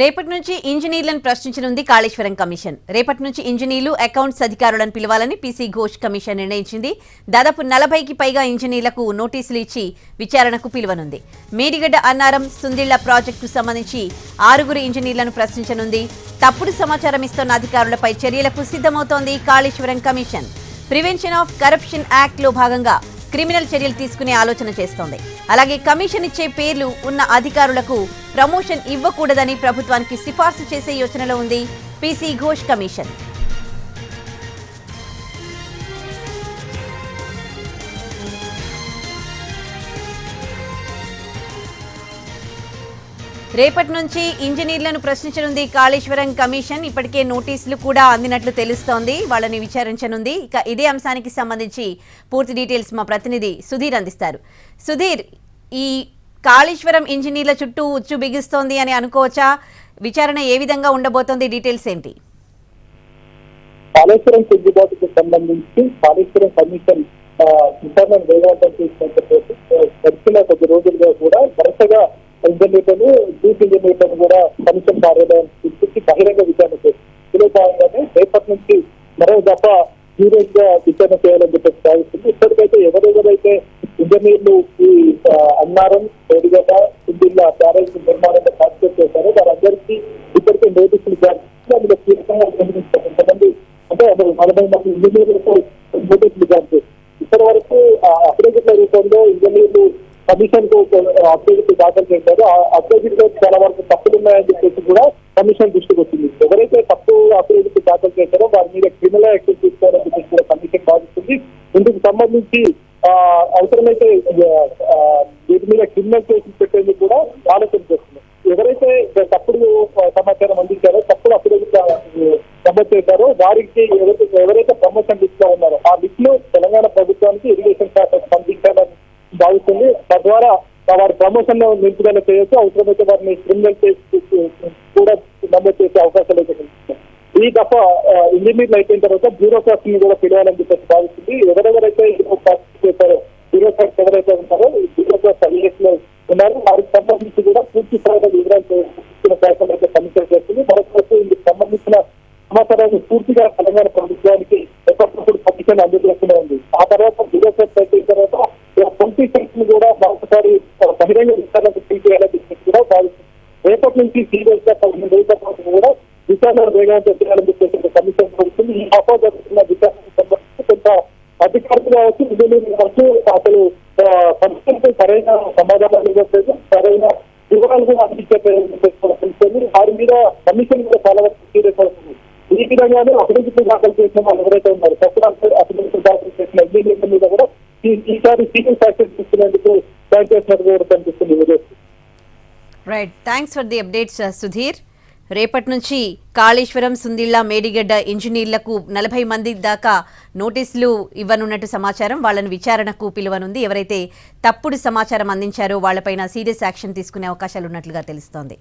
రేపటి నుంచి ఇంజనీర్లను ప్రశ్నించనుంది కాళేశ్వరం కమిషన్. రేపటి నుంచి ఇంజనీర్లు అకౌంట్స్ అధికారులను పిలవాలని పీసీ ఘోష్ కమిషన్ నిర్ణయించింది. దాదాపు నలభైకి పైగా ఇంజనీర్లకు నోటీసులు ఇచ్చి విచారణకు పిలువనుంది. మేడిగడ్డ అన్నారం సుందిళ్ళ ప్రాజెక్టుకు సంబంధించి ఆరుగురు ఇంజనీర్లను ప్రశ్నించనుంది. తప్పుడు సమాచారం ఇస్తున్న అధికారులపై చర్యలకు సిద్ధమవుతోంది Kaleshwaram commission. Prevention of corruption యాక్ట్లో భాగంగా క్రిమినల్ చర్యలు తీసుకునే ఆలోచన చేస్తోంది. అలాగే కమిషన్ ఇచ్చే పేర్లు ఉన్న అధికారులకు ప్రమోషన్ ఇవ్వకూడదని ప్రభుత్వానికి సిఫార్సు చేసే యోచనలో ఉంది పీసీ ఘోష్ కమిషన్. రేపటి నుంచి ఇంజనీర్లను ప్రశ్నించనుంది కాళేశ్వరం కమిషన్. ఇప్పటికే నోటీసులు కూడా అందినట్లు తెలుస్తోంది. వాళ్ళని విచారించనుంది. ఇక ఇదే అంశానికి సంబంధించి పూర్తి డీటెయిల్స్ మా ప్రతినిధి సుధీర్ అందిస్తారు. సుధీర్ ఈ కాళేశ్వరం ఇంజనీర్ల చుట్టూ ఉచ్చు బిగిస్తోంది అని అనుకోవచ్చా? విచారణ ఏ విధంగా ఉండబోతోంది? డీటెయిల్స్ ఏంటి? కాళేశ్వరం చెల్లుబాటుకు సంబంధించి కాళేశ్వరం కమిషన్ విచారణ వేగవంతం చేసినట్టు గడిచిన కొద్ది రోజులుగా కూడా వరుసగా ఇంజనీర్లను చీఫ్ ఇంజనీర్లను కూడా కమిషన్ కార్యాలయం తీసుకొచ్చి బహిరంగ విచారణ చేసింది. ఇందులో భాగంగానే రేపటి నుంచి మరో దఫా సీరియస్గా విచారణ చేయాలని చెప్పేసి భావిస్తుంది. ఇప్పటికైతే ఎవరెవరైతే ఇంజనీర్లు అన్నారం పేరుగడ్డ జిల్లా బ్యారేజ్ నిర్మాణంలో పార్టిసిపేట్ చేశారు. వారందరికీ ఇప్పటికే నోటీసులు జారీ అందులో కీలకంగా కొంతమంది. అంటే అందులో నలభై మంది ఇంజనీర్లకు నోటీసులు జారీ చేశారు. ఇప్పటి వరకు అప్రోజిట్ల రూపంలో ఇంజనీర్లు కమిషన్కు అప్రోజిట్ దాఖలు చేశారు. ఆ అప్డేట్లో చాలా వరకు తప్పులు ఉన్నాయని చెప్పేసి కూడా కమిషన్ దృష్టికి వచ్చింది. ఎవరైతే తప్పు అప్రోజిట్ దాఖలు చేశారో వారి మీద క్రిమినల్ యాక్షన్ తీసుకోవాలని చెప్పేసి కూడా కమిషన్ భావిస్తుంది. ఇందుకు సంబంధించి అవసరమైతే వీటి మీద క్రిమినల్ కేసులు పెట్టేందుకు కూడా ఆలోచన చేస్తుంది ఎవరైతే తప్పుడు సమాచారం అందించారో తప్పుడు అప్పుడు నమోదు చేశారో వారికి ఎవరైతే ఎవరైతే ప్రమోషన్ లిస్ట్లో ఉన్నారో ఆ లిస్ట్లో తెలంగాణ ప్రభుత్వానికి ఇరిగేషన్ శాఖ పంపించాలని భావిస్తుంది. తద్వారా వారి ప్రమోషన్లో నిలుపుదల చేయొచ్చు. అవసరమైతే వారిని క్రిమినల్ కేసు కూడా నమోదు చేసే అవకాశాలు అయితే కనిపిస్తున్నాయి. ఈ దఫ ఇంజనీర్లు అయిపోయిన తర్వాత బ్యూరోక్రాట్స్ని కూడా పిలవాలని చెప్పేసి భావిస్తుంది. ఎవరెవరైతే పార్టిసిపేట్ చేశారో ఎవరైతే ఉంటారో బ్యూరోక్రాట్స్ ఐఏఎస్ ఉన్నారు. వారికి సంబంధించి కూడా పూర్తి స్థాయిలో వివరాలు ఇచ్చిన ప్రయత్నం అయితే సమీక్ష చేస్తుంది. మరొకటి ఇందుకు సంబంధించిన సమాచారాన్ని పూర్తిగా తెలంగాణ ప్రభుత్వానికి ఎప్పటికప్పుడు పట్టికను అందజేస్తూనే ఉంది. ఆ తర్వాత బ్యూరోక్రాట్స్ అయిపోయిన తర్వాత ట్వంటీ సిక్స్ కూడా మరొకసారి బహిరంగ విచారణకు తీసుకెళ్ళాలని కూడా భావిస్తుంది రేపటి నుంచి సీరియస్గా పదిహేను రోజుల పాటు కూడా విచారణ వేగవంతం చేయాలని చెప్పేసి సమీక్ష జరుగుతుంది ఈ ఆఫా జరుగుతున్న విచారణకు సంబంధించి కొంత అధికారులు కావచ్చు ఇంజనీర్లు కావచ్చు అసలు సమాధానాలు ఇవ్వట్లేదు సరైన వివరాలు కూడా అందించట్లేదు వారి మీద కమిషన్ కూడా చాలా వరకు సీరియస్ అవుతుంది ఈ విధంగానే అభివృద్ధి దాఖలు చేసిన వాళ్ళు ఎవరైతే ఉన్నారు తప్పుడు అభివృద్ధి దాఖలు చేసిన ఇంజనీర్ల మీద కూడా ఈసారి సీరియస్ యాక్షన్ తీసుకునేందుకు ప్లాన్ చేసినట్టు కూడా కనిపిస్తుంది right thanks for the updates Sudheer రేపటి నుంచి కాళేశ్వరం సుందిళ్ళ మేడిగడ్డ ఇంజనీర్లకు నలభై మంది దాకా నోటీసులు ఇవ్వనున్నట్టు సమాచారం. వాళ్ళను విచారణకు పిలువనుంది. ఎవరైతే తప్పుడు సమాచారం అందించారో వాళ్ళపైన సీరియస్ యాక్షన్ తీసుకునే అవకాశాలు ఉన్నట్లుగా తెలుస్తోంది.